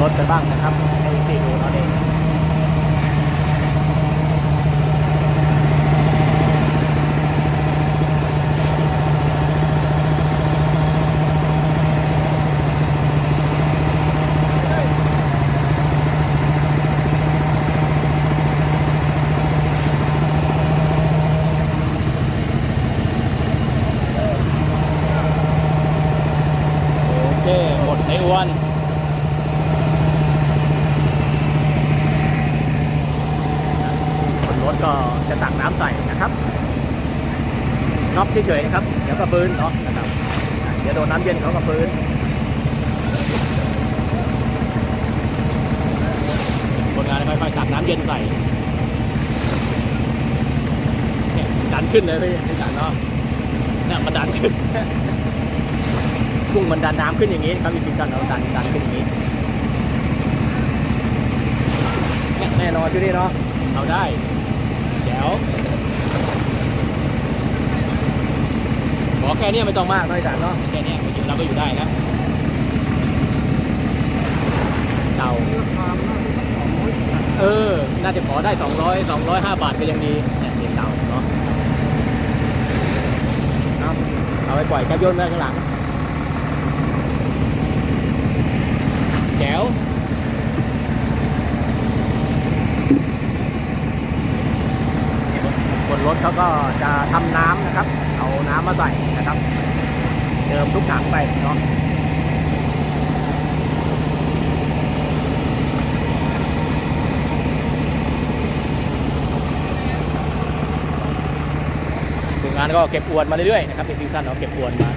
รถไปบ้างนะครับให้ติดเราเองโอเค หมดในอ้วน คนรถ ก็จะตักน้ำใส่นะครับน็อกเฉยๆนะครับ เดี๋ยวก็ฟื้นเนาะนะครับ เดี๋ยวโดนน้ำเย็นเขาก็ฟื้นคนงานค่อยๆตักน้ำเย็นใส่ดันขึ้นเลยพี่พี่ดันเนาะเนี่ยมันดันขึ้นกุ้งมันดันน้ำขึ้นอย่างนี้ครับจริงๆกันเราดันดันขึ้นอย่างนี้เนี่ยแน่นอนที่นี่เนาะเอาได้ แจ๋วขอแค่เนี้ยไม่ต้องมากน้อยจันเนาะแค่เนี้ยอยู่เราก็อยู่ได้แล้วเต่าเออ น่าจะขอได้200 205บาทก็ยังดีเนี่ยเด็กเต่าเนาะเอาไปปล่อยแคบยนไว้ข้างหลังแจ๋ว ก็จะทำน้ำนะครับ เอาน้ำมาใส่นะครับ เติมทุกถังไปเนาะงานก็เก็บอวนมาเรื่อยๆนะครับเป็นซีซั่นเนาะเก็บอวนมา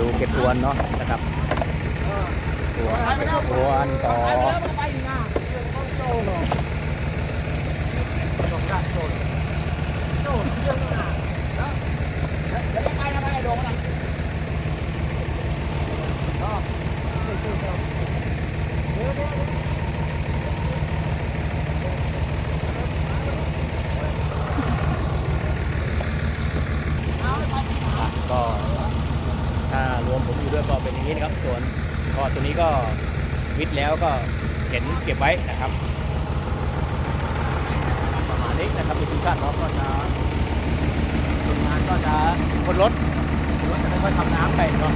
ดูเก็บ อวนเนาะนะครับอวนเก็บอวนต่อ อะก็ถ้ารวมผมอยู่ด้วยก็เป็นอย่างนี้นะครับ ส่วนก็ตัวนี้ก็วิทย์แล้วก็เข็นเก็บไว้นะครับประมาณนี้นะครับเป็นทุกท่านเนาก็จะคนงานก็จะคนรถคนรถจะค่อยทำน้ำไปก็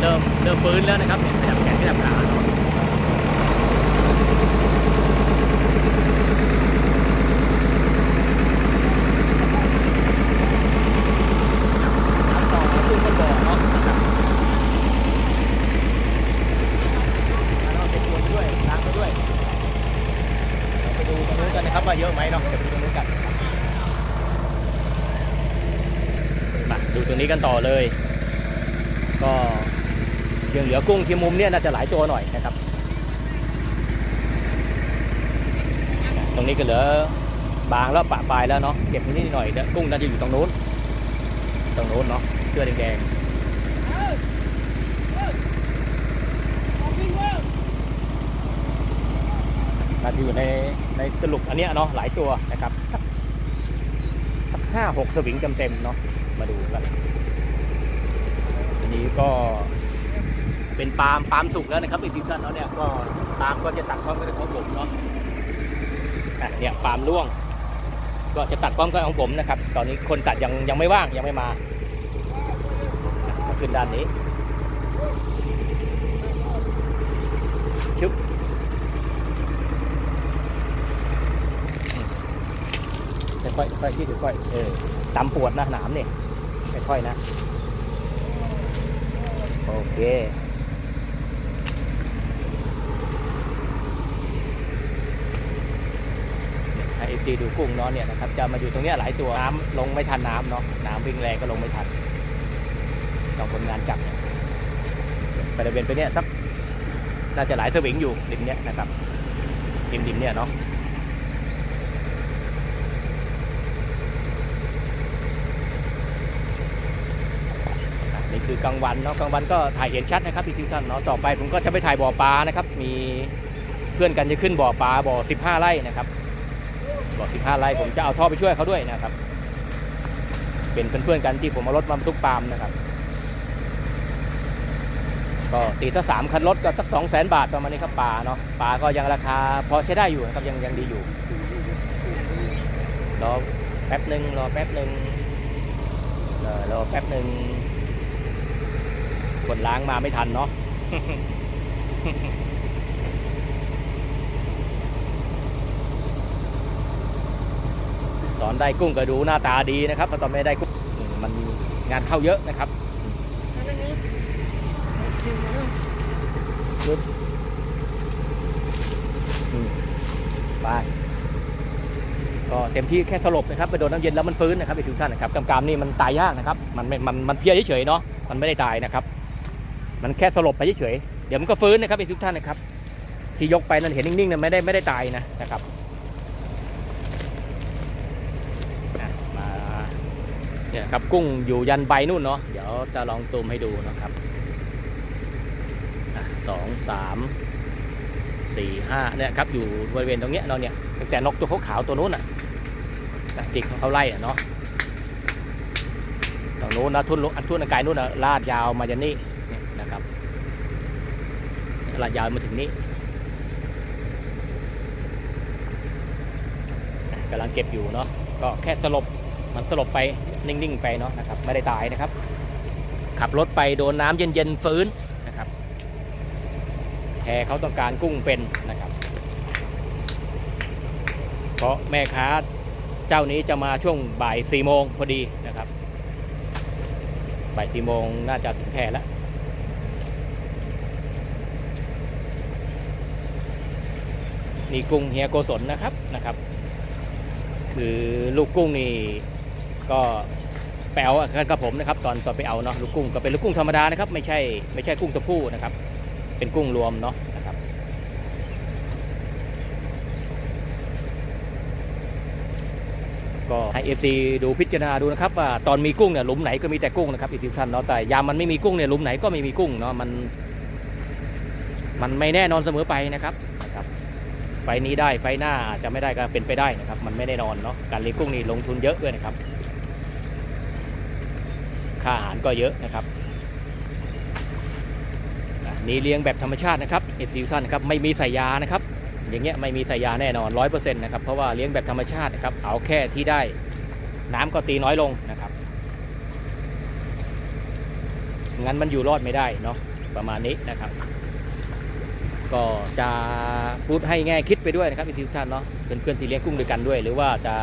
เริ่มเริ่มฟื้นแล้วนะครับเห็นไหมครับขาเนาะ ทำต่อขึ้นบนบ่อเนาะนะครับแล้วเราเก็บตัวไปด้วยล้างไปด้วยเราไปดูตรง นู้นกันนะครับว่าเยอะไหมเนาะเดี๋ยวไปดูตรงนู้นกันมาดูตรงนี้กันต่อเลย ก็ยังเหลือกุ้งที่มุมเนี่ยน่าจะหลายตัวหน่อยนะครับ ตรงนี้ก็เหลือบางแล้วปะปลายแล้วเนาะเก็บตรงนี้หน่อยเดี๋ยวกุ้งน่าจะอยู่ตรงนู้น ตรงโน้นเนาะเสื้อแดงน่าจะอยู่ใน ในตลุกอันเนี้ยเนาะหลายตัวนะครับสักห้าหกสวิงเต็มๆเนาะมาดูกันอันนี้ก็เป็นปาล์มปาล์มสุกแล้วนะครับอีกทีกันเนาะเนี่ยก็ปาล์มก็จะตัดพร้อมกันของผมเนาะอ่เนี่ยปาล์มร่วง ก็จะตัดพร้อมกันของผมนะครับ ตอนนี้คนตัดยังยังไม่ว่างยังไม่มามาขึ้นด้านนี้ชึบอืม ค่อยๆค่อยที่ค่อยๆเออตำปวดนะหนามเนี่ยค่อยๆนะ โอเคให้เอฟซีดูกุ้งเนาะเนี่ยนะครับจะมาอยู่ตรงนี้หลายตัวน้ำลงไม่ทันน้ำเนาะน้ำวิ่งแรงก็ลงไม่ทันต้องคนงานจับเนี่ยบริเวณไปเนี่ยสักน่าจะหลายสวิงอยู่ริมเนี้ยนะครับริมริมเนี่ยเนาะ คือกลางวันเนาะกลางวันก็ถ่ายเห็นชัดนะครับพี่ทุกท่านเนาะต่อไปผมก็จะไปถ่ายบ่อปลานะครับ มีเพื่อนกันจะขึ้นบ่อปลาบ่อ 15 ไร่นะครับบ่อ 15 ไร่ผมจะเอาท่อไปช่วยเขาด้วยนะครับ เป็นเพื่อนๆกันที่ผมเอารถมาบรรทุกปาล์มนะครับก็ตีถ้าสามคันรถก็สักสองแสนบาทประมาณนี้ครับปลาเนาะปลาก็ยังราคาพอใช้ได้อยู่นะครับยังยังดีอยู่รอแป๊บหนึ่งรอแป๊บหนึ่งรอแป๊บหนึ่ง กดล้างมาไม่ทันเนาะตอนได้กุ้งก็ดูหน้าตาดีนะครับพอตอนไม่ได้กุ้งมันงานเข้าเยอะนะครับไปก็เต็มที่แค่สลบนะครับไปโดนน้ำเย็นแล้วมันฟื้นนะครับไปทุกท่านนะครับกำกามนี่มันตายยากนะครับ มันมันมันเพลียเฉยๆเนาะมันไม่ได้ตายนะครับ มันแค่สลบไปเฉยๆเดี๋ยวมันก็ฟื้นนะครับทุกท่านนะครับ ที่ยกไปนั่นเห็นนิ่งๆนะไม่ได้ไม่ได้ตายนะนะครับมาเนี่ยครับกุ้งอยู่ยันใบนู่นเนาะเดี๋ยวจะลองซูมให้ดูนะครับสองสามสี่ห้าเนี่ยครับอยู่บริเวณตรงเนี้ยเราเนี่ยตั้งแต่นกตัวขาวๆตัวนู้นอะที่เขาไล่อะเนาะตรงนู้นนะทุ่นอันทุ่นอันไกลนู้นอะลาดยาวมาจนนี่ นะครับลาดยาวมาถึงนี้กำลังเก็บอยู่เนาะก็แค่สลบมันสลบไปนิ่งๆไปเนาะนะครับไม่ได้ตายนะครับ ขับรถไปโดนน้ำเย็นๆฟื้นนะครับแพเขาต้องการกุ้งเป็นนะครับ เพราะแม่ค้าเจ้านี้จะมาช่วงบ่ายสี่โมงพอดีนะครับบ่ายสี่โมงน่าจะถึงแพแล้ว นี่กุ้งเฮียโกศลนะครับนะครับ คือลูกกุ้งนี่ก็ไปเอากับผมนะครับ ตอนตอนไปเอาเนาะลูกกุ้งก็เป็นลูกกุ้งธรรมดานะครับ ไม่ใช่ไม่ใช่กุ้งตัวผู้นะครับ เป็นกุ้งรวมเนาะนะครับ ก็ให้ FC ดูพิจารณาดูนะครับว่าตอนมีกุ้งเนี่ยหลุมไหนก็มีแต่กุ้งนะครับอีกทุกท่านเนาะแต่ยามมันไม่มีกุ้งเนี่ยหลุมไหนก็ไม่มีกุ้งเนาะมัน มันไม่แน่นอนเสมอไปนะครับ ไฟนี้ได้ไฟหน้าอาจจะไม่ได้ก็เป็นไปได้นะครับ มันไม่แน่นอนเนาะการเลี้ยงกุ้งนี่ลงทุนเยอะด้วยนะครับ ค่าอาหารก็เยอะนะครับนี่เลี้ยงแบบธรรมชาตินะครับเอฟซีท่านนะครับไม่มีใส่ยานะครับอย่างเงี้ยไม่มีใส่ยาแน่นอนร้อยเปอร์เซ็นต์นะครับเพราะว่าเลี้ยงแบบธรรมชาตินะครับเอาแค่ที่ได้น้ำก็ตีน้อยลงนะครับงั้นมันอยู่รอดไม่ได้เนาะประมาณนี้นะครับ ก็จะพูดให้แง่คิดไปด้วยนะครับเอฟซีท่านเนาะเพื่อนๆที่เลี้ยงกุ้งด้วยกันด้วย หรือว่าจะ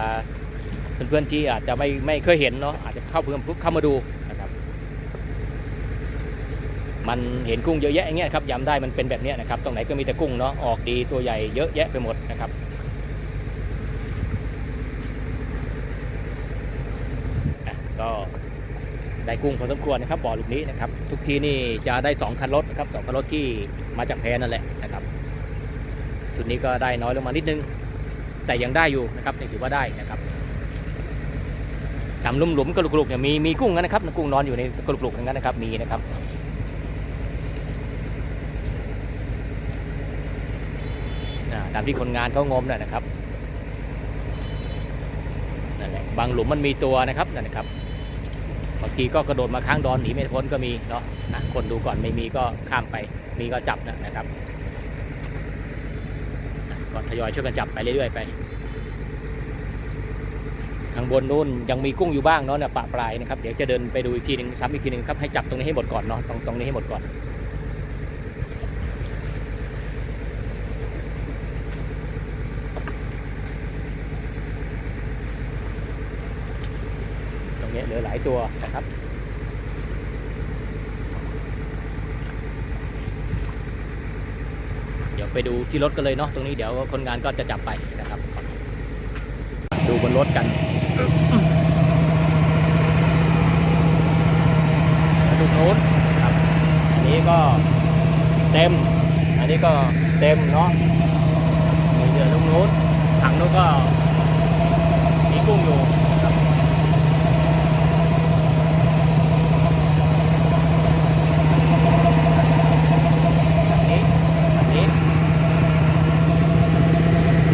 เพื่อนๆที่อาจจะไม่ไม่เคยเห็นเนาะอาจจะเข้าเพิ่มเข้ามาดูนะครับ มันเห็นกุ้งเยอะแยะอย่างเงี้ยครับย้ำได้มันเป็นแบบเนี้ยนะครับตรงไหนก็มีแต่กุ้งเนาะออกดีตัวใหญ่เยอะแยะไปหมดนะครับอะก็ ได้กุ้งพอสมควรนะครับบ่อลูกนี้นะครับ ทุกทีนี่จะได้สองคันรถนะครับสองคันรถที่มาจากแพนั่นแหละนะครับชุดนี้ก็ได้น้อยลงมานิดนึง แต่ยังได้อยู่นะครับถือว่าได้นะครับทำลุ่มหลุมกระลุกๆเนี่ยมีมีกุ้งนะครับกุ้งนอนอยู่ในกระลุกๆอย่างนั้นนะครับมีนะครับตามที่คนงานเขางมน่ะนะครับนั่นแหละบางหลุมมันมีตัวนะครับนั่นนะครับ ทีก็กระโดดมาข้างดอนหนีไม่พ้นก็มีเนาะนะคนดูก่อนไม่มีก็ข้ามไปมีก็จับนะนะครับก็ทยอยช่วยกันจับไปเรื่อยๆไปทางบนนู้นยังมีกุ้งอยู่บ้างเนาะเนี่ยปะปลายนะครับเดี๋ยวจะเดินไปดูอีกทีหนึงซ้ำอีกทีหนึงครับให้จับตรงนี้ให้หมดก่อนเนาะตรงตรงนี้ให้หมดก่อน ตรงนี้ เหลือหลายตัวนะครับเดี๋ยวไปดูที่รถกันเลยเนาะตรงนี้เดี๋ยวคนงานก็จะจับไปนะครับ ดูบนรถกันดูโน้นครับอันนี้ก็เต็ม อันนี้ก็เต็มเนาะมีเรือลูกนู้นถังนู้นก็มีกุ้งอยู่ครับ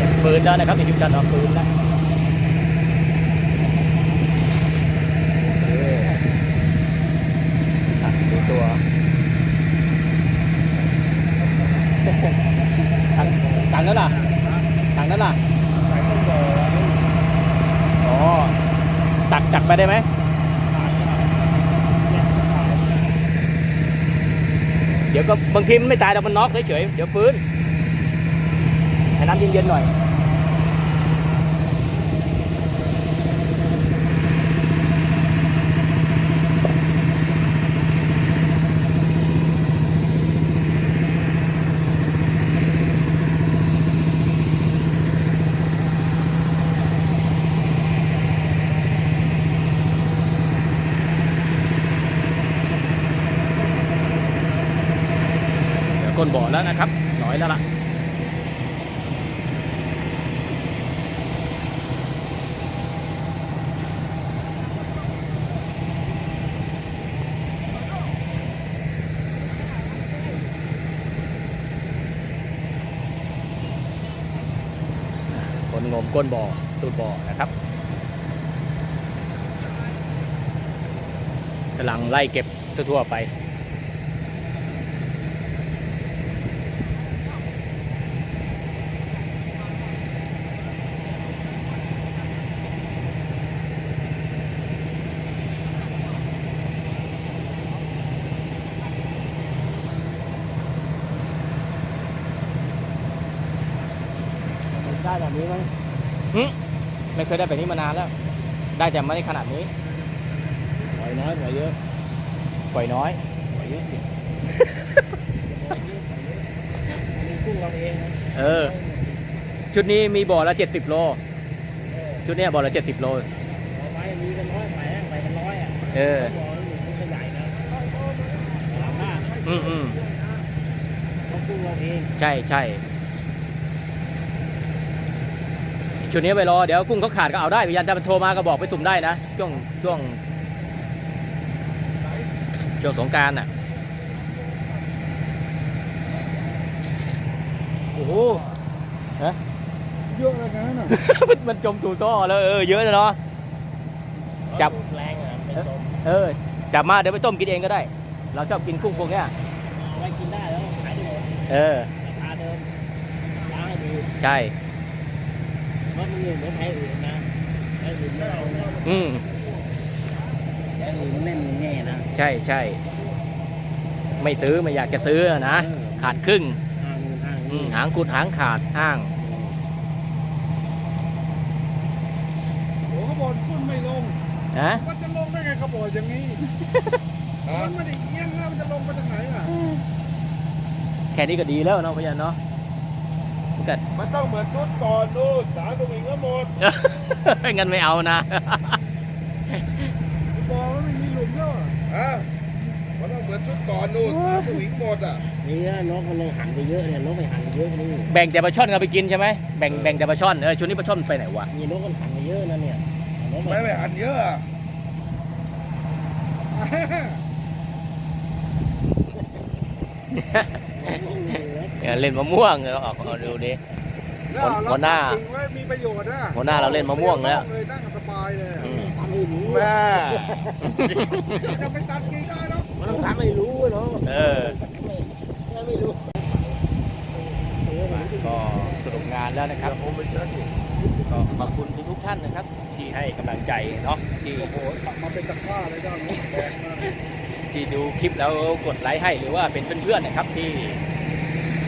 ก แล้วนะครับนี่คือการเอาฟื้นแล้วโอเคอะดูตัวทางทางนั้นล่ะทางนั้นล่ะอ๋อตักตักไปได้ไหมเดี๋ยวก็บางทีมันไม่ตายแต่มันน็อกเฉยๆเดี๋ยวฟื้นให้น้ำเย็นๆหน่อย เดี๋ยวก้นบ่อ แล้วนะครับน้อยแล้วล่ะคนงมก้นบ่อตูดบ่อนะครับกำลังไล่เก็บทั่วๆไป ได้แบบนี้มั้งไม่เคยได้แบบนี้มานานแล้ว ได้แต่ไม่ได้ขนาดนี้ปล่อยน้อยปล่อยเยอะปล่อยน้อยปล่อยเยอะสิมีกุ้งเราเองนะเออ ชุดนี้มีบ่อละ 70 โล ชุดเนี้ยบ่อละ 70 โล เอาไว้มีกันน้อยไปแห้งไปกันน้อยอะเออ บ่อแล้วอยู่มันก็ใหญ่นะราคาอืมอืมเขากุ้งเราเอง ใช่ใช่ ชุดนี้ไปรอเดี๋ยวกุ้งเขาขาดก็เอาได้พี่ยันถ้ามันโทรมาก็บอกไปสุ่มได้นะช่วงช่วงช่วงสงกรารน่ะโอ้โหเยอะเลยนะน่ะมันมันจมตูท่อแล้วเออเยอะนะเนาะจับแรงอะเป็นลมเออจับมาเดี๋ยวไปต้มกินเองก็ได้ เราชอบกินกุ้งพวกเนี้ยไว้กินได้แล้วขายได้หมดเออราคาเดิมล้างให้ดีใช่ เพราะมันเหมือนไทยอื่นนะไทยอื่นไม่เอานะอืมไทยอื่นมันเล่นแง่นะใช่ใช่ไม่ซื้อไม่อยากจะซื้อนะ ขาดครึ่งห้างกูห้างอืมหางกุดหางขาดอ้าง โอ้ขาบอกขึ้นไม่ลงนะมันจะลงได้ไงขบอกอย่างนี้มันไม่ได้เอียงนะมันจะลงมาจากไหนอะแค่นี้ก็ดีแล้วเนาะพี่ยันเนาะ ก็มันต้องเหมือนชุดก่อนนู่นสามตัววิ่งก็หมดไม่งั้นไม่เอานะบอกว่าไม่มีหลุมแล้วอะฮะมันต้องเหมือนชุดก่อนนู่นสามตัววิ่งหมดอะนี่นะนกมันเลยหันไปเยอะเนี่ยนกไปหันไปเยอะนี่แบ่งแต่ปลาช่อนกันไปกินใช่ไหมแบ่งแบ่งแต่ปลาช่อนเออชุดนี้ปลาช่อนไปไหนวะมีนกมันหันไปเยอะนะเนี่ยนกไม่ไม่หันเยอะอะ เนี่ยเล่นมะม่วงเออออกเอาดูดิแล้วเราหัวหน้า จริงไว้มีประโยชน์นะหัวหน้าเราเล่นมะม่วงแล้วเลยนั่งสบายเลยอะอืมทำให้รู้แม่จะไปตัดกิ่งได้หรอกมันต้องทำให้รู้อะเนาะเออไม่รู้ก็สรุปงานแล้วนะครับก็ขอบคุณทุกๆท่านนะครับ ที่ให้กำลังใจเนาะที่โอ้โหขับมาเป็นตะกร้าเลยด้านนี้แพงมากที่ดูคลิปแล้วกดไลค์ให้หรือว่าเป็นเพื่อนๆนะครับที่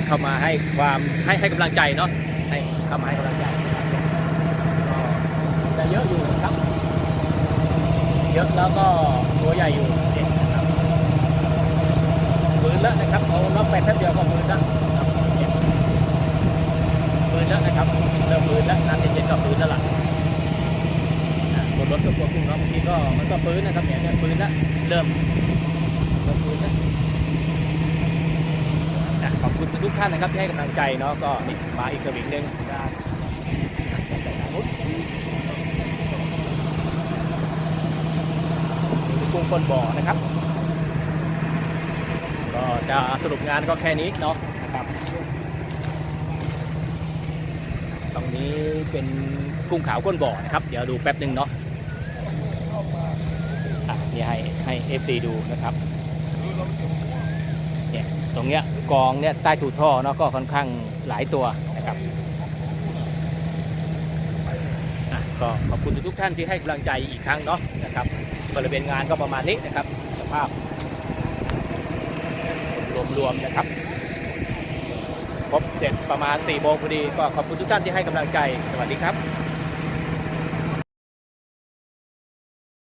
เข้ามาให้ความให้ให้กำลังใจเนาะให้เข้ามาให้กำลังใจจะเยอะอยู่นะครับ เยอะแล้วก็ตัวใหญ่อยู่เด็กนะครับปืนแล้วนะครับเอาล็อกแปดแป๊บเดียวก็ปืนแล้วครับเนี่ยปืนแล้วนะครับเริ่มปืนแล้วน้ำเย็นๆก็ปืนแล้วล่ะบนรถก็กลัวกุ้งเนาะบางทีก็มันก็ปืนนะครับเนี่ยเนี่ยปืนแล้วเริ่มขอบคุณนะอะ ขอบคุณทุกท่านนะครับที่ให้กำลังใจเนาะก็นี่มาอีกสวิงหนึ่งกุ้งคนบ่อนะครับ ก็จะสรุปงานก็แค่นี้เนาะนะครับตรงนี้เป็นกุ้งขาวก้นบ่อนะครับ เดี๋ยวดูแป๊บหนึ่งเนาะอะนี่ให้ให้ FC ดูนะครับ ตรงเนี้ยกองเนี่ยใต้ถูท่อเนาะก็ค่อนข้างหลายตัวนะครับอะก็ขอบคุณทุกท่านที่ให้กำลังใจอีกครั้งเนาะนะครับบริเวณงานก็ประมาณนี้นะครับสภาพรวมๆนะครับครบเสร็จประมาณ4โมงพอดีก็ขอบคุณทุกท่านที่ให้กำลังใจ สวัสดีครับ